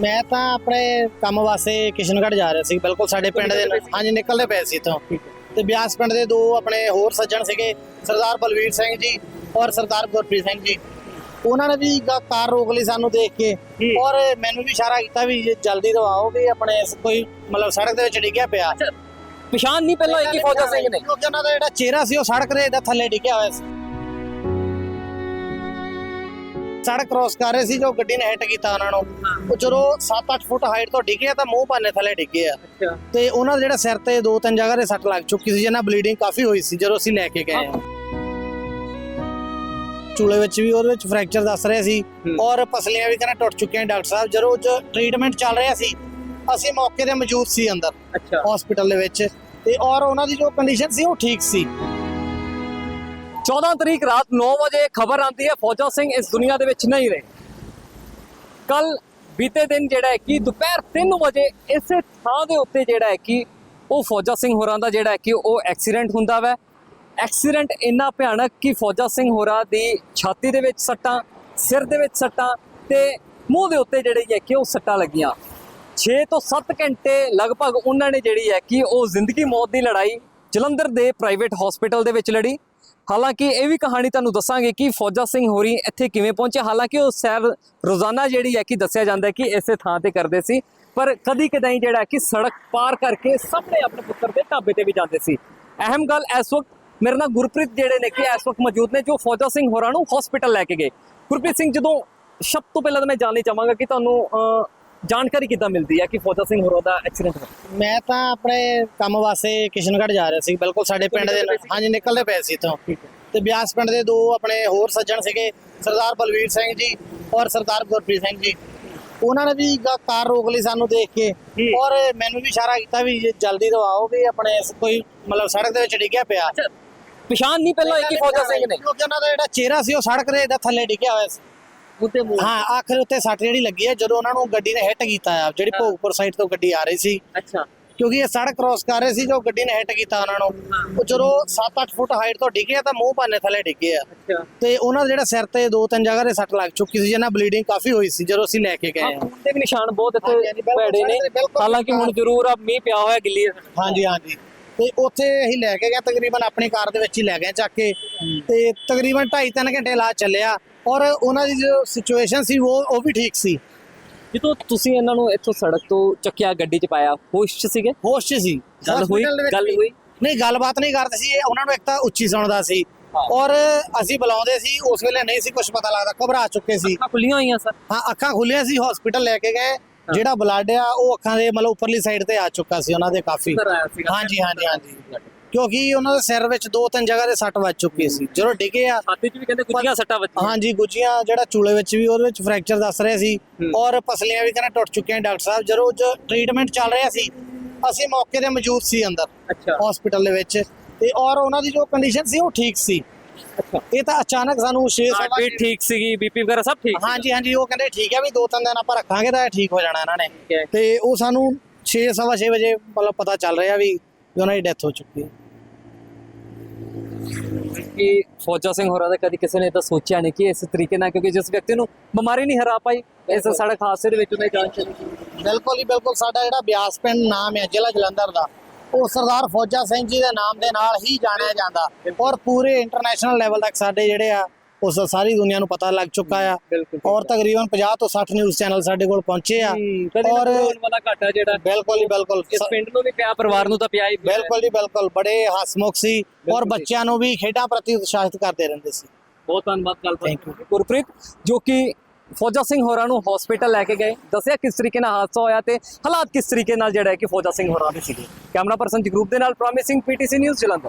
ਮੈਂ ਤਾਂ ਆਪਣੇ ਕੰਮ ਵਾਸਤੇ ਕਿਸ਼ਨਗੜ੍ਹ ਜਾ ਰਿਹਾ ਸੀ ਬਿਲਕੁਲ ਸਾਡੇ ਪਿੰਡ ਦੇ ਹਾਂਜੀ ਨਿਕਲਦੇ ਪਏ ਸੀ ਇੱਥੋਂ। ਤੇ ਬਿਆਸ ਪਿੰਡ ਦੇ ਦੋ ਆਪਣੇ ਹੋਰ ਸੱਜਣ ਸੀਗੇ ਸਰਦਾਰ ਬਲਵੀਰ ਸਿੰਘ ਜੀ ਔਰ ਸਰਦਾਰ ਗੁਰਪ੍ਰੀਤ ਸਿੰਘ ਜੀ। ਉਹਨਾਂ ਨੇ ਵੀ ਕਾਰ ਰੋਕ ਲਈ ਸਾਨੂੰ ਦੇਖ ਕੇ। ਔਰ ਮੈਨੂੰ ਵੀ ਇਸ਼ਾਰਾ ਕੀਤਾ ਵੀ ਜਲਦੀ ਦਵਾਓ ਵੀ ਆਪਣੇ ਕੋਈ ਮਤਲਬ ਸੜਕ ਦੇ ਵਿੱਚ ਡਿੱਗਿਆ ਪਿਆ। ਪਛਾਣ ਨਹੀਂ ਪਹਿਲਾਂ ਹੋਈ ਕਿ ਫੌਜਾ ਸਿੰਘ ਨੇ ਉਹਨਾਂ ਦਾ ਜਿਹੜਾ ਚਿਹਰਾ ਸੀ ਉਹ ਸੜਕ ਦੇ ਥੱਲੇ ਡਿੱਗਿਆ ਹੋਇਆ ਸੀ। ਸੜਕ ਕ੍ਰੋਸ ਕਰ ਰਹੇ ਸੀ ਜੋ ਗੱਡੀ ਨੇ ਹਿੱਟ ਕੀਤਾ ਉਹਨਾਂ ਨੂੰ। ਉਹ ਜਦੋਂ 7-8 ਫੁੱਟ ਹਾਈਟ ਤੋਂ ਡਿੱਗੇ ਤਾਂ ਮੂੰਹ ਪਾਨੇ ਥੱਲੇ ਡਿੱਗੇ ਆ। ਤੇ ਉਹਨਾਂ ਦਾ ਜਿਹੜਾ ਸਿਰ ਤੇ ਦੋ ਤਿੰਨ ਜਗ੍ਹਾ ਤੇ ਸੱਟ ਲੱਗ ਚੁੱਕੀ ਸੀ ਜਿਹਨਾਂ ਬਲੀਡਿੰਗ ਕਾਫੀ ਹੋਈ ਸੀ ਜਦੋਂ ਅਸੀਂ ਲੈ ਕੇ ਗਏ ਆ। ਚੂਲੇ ਵਿੱਚ ਵੀ ਉਹਦੇ ਵਿੱਚ ਫ੍ਰੈਕਚਰ ਦੱਸ ਰਹੇ ਸੀ। ਔਰ ਪਸਲੀਆਂ ਵੀ ਕਹਿੰਦੇ ਟੁੱਟ ਚੁੱਕੀਆਂ ਡਾਕਟਰ ਸਾਹਿਬ। ਜਦੋਂ ਜੋ ਟ੍ਰੀਟਮੈਂਟ ਚੱਲ ਰਿਹਾ ਸੀ ਅਸੀਂ ਮੌਕੇ ਤੇ ਮੌਜੂਦ ਸੀ ਅੰਦਰ ਅੱਛਾ। ਹਸਪੀਟਲ ਦੇ ਵਿੱਚ। ਤੇ ਔਰ ਉਹਨਾਂ ਦੀ ਜੋ ਕੰਡੀਸ਼ਨ ਸੀ ਉਹ ਠੀਕ ਸੀ। 14 ਤਰੀਕ ਰਾਤ 9 ਵਜੇ ਖਬਰ ਆਉਂਦੀ ਹੈ, ਫੌਜਾ ਸਿੰਘ ਇਸ ਦੁਨੀਆ ਦੇ ਵਿੱਚ ਨਹੀਂ ਰਹੇ। ਕੱਲ ਬੀਤੇ ਦਿਨ ਜਿਹੜਾ ਹੈ ਕਿ ਦੁਪਹਿਰ 3 ਵਜੇ ਇਸੇ ਥਾਂ ਦੇ ਉੱਤੇ ਜਿਹੜਾ ਹੈ ਕਿ ਉਹ ਫੌਜਾ ਸਿੰਘ ਹੋਰਾਂ ਦਾ ਜਿਹੜਾ ਹੈ ਕਿ ਉਹ ਐਕਸੀਡੈਂਟ ਹੁੰਦਾ ਵੈ। ਐਕਸੀਡੈਂਟ ਇੰਨਾ ਭਿਆਨਕ ਕਿ ਫੌਜਾ ਸਿੰਘ ਹੋਰਾਂ ਦੀ ਛਾਤੀ ਦੇ ਵਿੱਚ ਸੱਟਾਂ, ਸਿਰ ਦੇ ਵਿੱਚ ਸੱਟਾਂ ਤੇ ਮੂੰਹ ਦੇ ਉੱਤੇ ਜਿਹੜੀ ਹੈ ਕਿ ਉਹ ਸੱਟਾਂ ਲੱਗੀਆਂ। 6 ਤੋਂ 7 ਘੰਟੇ ਲਗਭਗ ਉਹਨਾਂ ਨੇ ਜਿਹੜੀ ਹੈ ਕਿ ਉਹ ਜ਼ਿੰਦਗੀ ਮੌਤ ਦੀ ਲੜਾਈ ਜਲੰਧਰ ਦੇ ਪ੍ਰਾਈਵੇਟ ਹਸਪੀਟਲ ਦੇ ਵਿੱਚ ਲੜੀ। ਹਾਲਾਂਕਿ ਇਹ ਵੀ ਕਹਾਣੀ ਤੁਹਾਨੂੰ ਦੱਸਾਂਗੇ ਕਿ ਫੌਜਾ ਸਿੰਘ ਹੋਰੀ ਇੱਥੇ ਕਿਵੇਂ ਪਹੁੰਚੇ। ਹਾਲਾਂਕਿ ਉਹ ਸੈਰ ਰੋਜ਼ਾਨਾ ਜਿਹੜੀ ਹੈ ਕਿ ਦੱਸਿਆ ਜਾਂਦਾ ਕਿ ਇਸੇ ਥਾਂ ਤੇ ਕਰਦੇ ਸੀ। ਪਰ ਕਦੀ ਕਦਾਈ ਜਿਹੜਾ ਕਿ ਸੜਕ ਪਾਰ ਕਰਕੇ ਸਾਹਮਣੇ ਆਪਣੇ ਪੁੱਤਰ ਦੇ ਢਾਬੇ ਤੇ ਵੀ ਜਾਂਦੇ ਸੀ। ਅਹਿਮ ਗੱਲ ਇਸ ਵਕਤ ਮੇਰੇ ਨਾਲ ਗੁਰਪ੍ਰੀਤ ਜਿਹੜੇ ਨੇ ਕਿ ਇਸ ਵਕਤ ਮੌਜੂਦ ਨੇ ਜੋ ਫੌਜਾ ਸਿੰਘ ਹੋਰਾਂ ਨੂੰ ਹਸਪੀਟਲ ਲੈ ਕੇ ਗਏ। ਗੁਰਪ੍ਰੀਤ ਸਿੰਘ, ਜਦੋਂ ਸਭ ਤੋਂ ਪਹਿਲਾਂ ਤਾਂ ਮੈਂ ਜਾਣਨੀ ਚਾਹਾਂਗਾ ਕਿ ਤੁਹਾਨੂੰ ਜਾਣਕਾਰੀ ਕਿੱਦਾਂ ਮਿਲਦੀ ਹੈ ਕਿ ਫੌਜਾ ਸਿੰਘ ਹੋਰਾਂ ਦਾ ਐਕਸੀਡੈਂਟ ਹੋਇਆ? ਮੈਂ ਤਾਂ ਆਪਣੇ ਕੰਮ ਵਾਸਤੇ ਕਿਸ਼ਨਗੜ੍ਹ ਜਾ ਰਿਹਾ ਸੀ ਬਿਲਕੁਲ ਸਾਡੇ ਪਿੰਡ ਦੇ ਨਾਲ। ਹਾਂਜੀ ਨਿਕਲਦੇ ਪਏ ਸੀ ਇੱਥੋਂ। ਹੈ। ਤੇ ਬਿਆਸ ਪਿੰਡ ਦੇ ਦੋ ਆਪਣੇ ਹੋਰ ਸੱਜਣ ਸੀਗੇ ਸਰਦਾਰ ਬਲਵੀਰ ਸਿੰਘ ਜੀ ਔਰ ਸਰਦਾਰ ਗੁਰਪ੍ਰੀਤ ਸਿੰਘ ਜੀ। ਉਹਨਾਂ ਨੇ ਵੀ ਗਾ- ਕਾਰ ਰੋਕ ਲਈ ਸਾਨੂੰ ਦੇਖ ਕੇ। ਜੀ। ਔਰ ਮੈਨੂੰ ਵੀ ਇਸ਼ਾਰਾ ਕੀਤਾ ਵੀ ਜੇ ਜਲਦੀ ਦਵਾਓ ਵੀ ਆਪਣੇ ਸ- ਕੋਈ ਮਤਲਬ ਸੜਕ ਦੇ ਵਿੱਚ ਡਿੱਗਿਆ ਪਿਆ। ਪਛਾਣ ਨਹੀਂ ਪਹਿਲਾਂ ਹੋਈ ਕਿ ਫੌਜਾ ਸਿੰਘ ਨੇ? ਕਿਉਂਕਿ ਉਹਨਾਂ ਦਾ ਜਿਹੜਾ ਚਿਹਰਾ ਸੀ ਉਹ ਸੜਕ ਦੇ ਏਦਾਂ ਥੱਲੇ ਡਿੱਗਿਆ ਹੋਇਆ ਸੀ। ਉੱਤੇ ਮੂੰਹ ਹਾਂ ਆਖਰ ਉੱਤੇ ਸੱਟ ਜਿਹੜੀ ਲੱਗੀ ਹੈ ਜਦੋਂ ਉਹਨਾਂ ਨੂੰ ਗੱਡੀ ਨੇ ਹਿੱਟ ਕੀਤਾ ਆ ਜਿਹੜੀ। ਭੋਗਪੁਰ ਸਾਈਡ ਤੋਂ ਗੱਡੀ ਆ ਰਹੀ ਸੀ। ਅੱਛਾ। ਕਿਉਂਕਿ ਇਹ ਸੜਕ ਕ੍ਰੋਸ ਕਰ ਰਹੇ ਸੀ ਜੋ ਗੱਡੀ ਨੇ ਹਿੱਟ ਕੀਤਾ ਉਹਨਾਂ ਨੂੰ। ਉਹ ਜਦੋਂ 7-8 ਫੁੱਟ ਹਾਈਟ ਤੋਂ ਡਿੱਗੇ ਆ ਤਾਂ ਮੂੰਹ ਪਾਨੇ ਥੱਲੇ ਡਿੱਗੇ ਆ ਅੱਛਾ। ਤੇ ਉਹਨਾਂ ਦਾ ਜਿਹੜਾ ਸਿਰ ਤੇ ਦੋ ਤਿੰਨ ਜਗ੍ਹਾ ਤੇ ਸੱਟ ਲੱਗ ਚੁੱਕੀ ਸੀ ਜਿਹਨਾਂ ਬਲੀਡਿੰਗ ਕਾਫੀ ਹੋਈ ਸੀ ਜਦੋਂ ਅਸੀਂ ਲੈ ਕੇ ਗਏ ਹਾਂ ਆ ਦੇ ਵੀ ਨਿਸ਼ਾਨ ਬਹੁਤ ਇੱਥੇ ਭੈੜੇ ਨੇ। ਹਾਲਾਂਕਿ ਹੁਣ ਜ਼ਰੂਰ ਆ ਮੀਂਹ ਪਿਆ ਹੋਇਆ ਗਿੱਲੀ ਹਾਂਜੀ ਹਾਂਜੀ। ਤੇ ਉੱਥੇ ਅਸੀਂ ਲੈ ਕੇ ਗਏ ਤਕਰੀਬਨ ਆਪਣੀ ਕਾਰ ਦੇ ਵਿੱਚ ਹੀ ਲੈ ਗਏ ਚੱਕ ਕੇ। ਤੇ ਤਕਰੀਬਨ 2.5-3 ਘੰਟੇ ਇਲਾਜ ਚੱਲਿਆ। ਔਰ ਉਹਨਾਂ ਦੀ ਜੋ ਸਿਚੁਏਸ਼ਨ ਸੀ ਉਹ ਉਹ ਵੀ ਠੀਕ ਸੀ। ਜਦੋਂ ਤੁਸੀਂ ਇਹਨਾਂ ਨੂੰ ਇੱਥੋਂ ਸੜਕ ਤੋਂ ਚੱਕਿਆ ਗੱਡੀ 'ਚ ਪਾਇਆ ਹੋਸ਼ 'ਚ ਸੀਗੇ? ਹੋਸ਼ 'ਚ ਸੀ। ਗੱਲ ਹੋਈ? ਗੱਲ। ਹੋਈ? ਨਹੀਂ ਗੱਲਬਾਤ ਨਹੀਂ ਕਰਦੇ ਸੀ ਉਹਨਾਂ ਨੂੰ ਇੱਕ ਤਾਂ ਉੱਚੀ ਸੁਣਦਾ ਸੀ। ਔਰ ਅਸੀਂ ਬੁਲਾਉਂਦੇ ਸੀ ਉਸ ਵੇਲੇ ਨਹੀਂ ਸੀ ਕੁਝ ਪਤਾ ਲੱਗਦਾ ਘਬਰਾ ਚੁੱਕੇ ਸੀ। ਅੱਖਾਂ ਖੁੱਲੀਆਂ ਹੋਈਆਂ ਸਰ। ਹਾਂ ਅੱਖਾਂ ਖੁੱਲੀਆਂ ਸੀ ਹਸਪੀਟਲ ਲੈ ਕੇ ਗਏ। ਜਿਹੜਾ ਬਲੱਡ ਆ ਉਹ ਅੱਖਾਂ ਦੇ ਮਤਲਬ ਉੱਪਰਲੀ ਸਾਈਡ ਤੇ ਆ ਚੁੱਕਾ ਸੀ ਉਹਨਾਂ ਦੇ ਕਾਫੀ। ਹਾਂਜੀ ਹਾਂਜੀ ਹਾਂਜੀ। ਕਿਉਂਕਿ ਉਹਨਾਂ ਦੇ ਸਿਰ ਵਿੱਚ ਦੋ ਤਿੰਨ ਜਗ੍ਹਾ ਤੇ ਸੱਟ ਵੱਜ ਚੁੱਕੀ ਸੀ। ਜਦੋਂ ਡਿੱਗੇ ਆ ਛਾਤੀ 'ਚ ਵੀ ਕਹਿੰਦੇ ਗੁੱਜੀਆਂ ਸੱਟਾਂ ਵੱਜੀਆਂ। ਹਾਂਜੀ ਗੁੱਜੀਆਂ ਜਿਹੜਾ ਚੂਲੇ ਵਿੱਚ ਵੀ ਉਹਦੇ ਵਿੱਚ ਫ੍ਰੈਕਚਰ ਦੱਸ ਰਹੇ ਸੀ। ਔਰ ਪਸਲੀਆਂ ਵੀ ਕਹਿੰਦੇ ਟੁੱਟ ਚੁੱਕੀਆਂ ਡਾਕਟਰ ਸਾਹਿਬ। ਜਦੋਂ ਜੋ ਟ੍ਰੀਟਮੈਂਟ ਚੱਲ ਰਿਹਾ ਸੀ ਅਸੀਂ ਮੌਕੇ ਤੇ ਮੌਜੂਦ ਸੀ ਅੰਦਰ ਹਸਪੀਟਲ ਦੇ ਵਿੱਚ। ਤੇ ਔਰ ਉਹਨਾਂ ਦੀ ਜੋ ਕੰਡੀਸ਼ਨ ਸੀ ਉਹ ਠੀਕ ਸੀ। ਇਹ ਤਾਂ ਅਚਾਨਕ ਸਾਨੂੰ 6 ਹਾਰਟ ਬੀਟ ਠੀਕ ਸੀਗੀ ਬੀਪੀ ਵਗੈਰਾ ਸਭ ਠੀਕ ਹਾਂਜੀ ਹਾਂਜੀ ਉਹ ਕਹਿੰਦੇ ਠੀਕ ਹੈ ਵੀ ਦੋ ਤਿੰਨ ਦਿਨ ਆਪਾਂ ਰੱਖਾਂਗੇ ਤਾਂ ਇਹ ਠੀਕ ਹੋ ਜਾਣਾ ਇਹਨਾਂ ਨੇ। ਤੇ ਉਹ ਸਾਨੂੰ 6 ਸਵਾ 6 ਵਜੇ ਮਤਲਬ ਪਤਾ ਚੱਲ ਰਿਹਾ ਵੀ ਵੀ ਉਹਨਾਂ ਦੀ ਡੈਥ ਹੋ ਚੁੱਕੀ ਹੈ। ਕਿ ਫੌਜਾ ਸਿੰਘ ਹੋਰਾਂ ਦਾ ਕਦੀ ਕਿਸੇ ਨੇ ਤਾਂ ਸੋਚਿਆ ਨਹੀਂ ਕਿ ਇਸ ਤਰੀਕੇ ਨਾਲ ਕਿਉਂਕਿ ਜਿਸ ਵਿਅਕਤੀ ਨੂੰ ਬਿਮਾਰੀ ਨਹੀਂ ਹਰਾ ਪਾਈ ਇਸ ਸੜਕ ਹਾਦਸੇ ਦੇ ਵਿੱਚ ਉਹਨੇ ਜਾਨ ਚਲੀ ਗਈ ਬਿਲਕੁਲ ਹੀ ਬਿਲਕੁਲ। ਸਾਡਾ ਜਿਹੜਾ ਬਿਆਸ ਪਿੰਡ ਨਾਮ ਹੈ ਜ਼ਿਲ੍ਹਾ ਜਲੰਧਰ ਦਾ ਉਹ ਸਰਦਾਰ ਫੌਜਾ ਸਿੰਘ ਜੀ ਦੇ ਨਾਮ ਦੇ ਨਾਲ ਹੀ ਜਾਣਿਆ ਜਾਂਦਾ। ਔਰ ਪੂਰੇ ਇੰਟਰਨੈਸ਼ਨਲ ਲੈਵਲ ਤੱਕ ਸਾਡੇ ਜਿਹੜੇ ਆ ਉਸ ਸਾਰੀ ਦੁਨੀਆ ਨੂੰ ਪਤਾ ਲੱਗ ਚੁੱਕਾ ਆ। ਬਿਲਕੁਲ ਔਰ ਤਕਰੀਬਨ 50 ਤੋਂ 60 ਨਿਊਜ਼ ਚੈਨਲ ਸਾਡੇ ਕੋਲ ਪਹੁੰਚੇ ਆ। ਔਰ ਵਾਲਾ ਘਾਟਾ ਜਿਹੜਾ ਬਿਲਕੁਲ ਹੀ ਬਿਲਕੁਲ। ਇਸ ਪਿੰਡ ਨੂੰ ਵੀ ਪਿਆ ਪਰਿਵਾਰ ਨੂੰ ਤਾਂ ਪਿਆ ਹੀ ਪਿਆ। ਹੈ। ਬਿਲਕੁਲ ਜੀ ਬਿਲਕੁਲ। ਬੜੇ ਹਸਮੁਖ ਸੀ। ਔਰ ਬਿਲਕੁਲ। ਬੱਚਿਆਂ ਨੂੰ ਵੀ ਖੇਡਾਂ ਪ੍ਰਤੀ ਉਤਸ਼ਾਹਿਤ ਕਰਦੇ ਰਹਿੰਦੇ ਸੀ। ਬਹੁਤ ਧੰਨਵਾਦ ਗੱਲ you. ਗੁਰਪ੍ਰੀਤ ਜੋ ਕਿ ਫੌਜਾ ਸਿੰਘ ਹੋਰਾਂ ਨੂੰ ਹਸਪੀਟਲ ਲੈ ਕੇ ਗਏ। ਦੱਸਿਆ ਕਿਸ ਤਰੀਕੇ ਨਾਲ ਹਾਦਸਾ ਹੋਇਆ ਤੇ ਹਾਲਾਤ ਕਿਸ ਤਰੀਕੇ ਨਾਲ ਜਿਹੜਾ ਹੈ ਕਿ ਫੌਜਾ ਸਿੰਘ ਹੋਰਾਂ ਦੇ ਸੀਗੇ। ਕੈਮਰਾ ਪਰਸਨ ਜਗਰੂਪ ਦੇ ਨਾਲ ਪ੍ਰੋਮਿਸਿੰਗ ਪੀਟੀਸੀ ਨਿਊਜ਼ ਜਲੰਧਰ।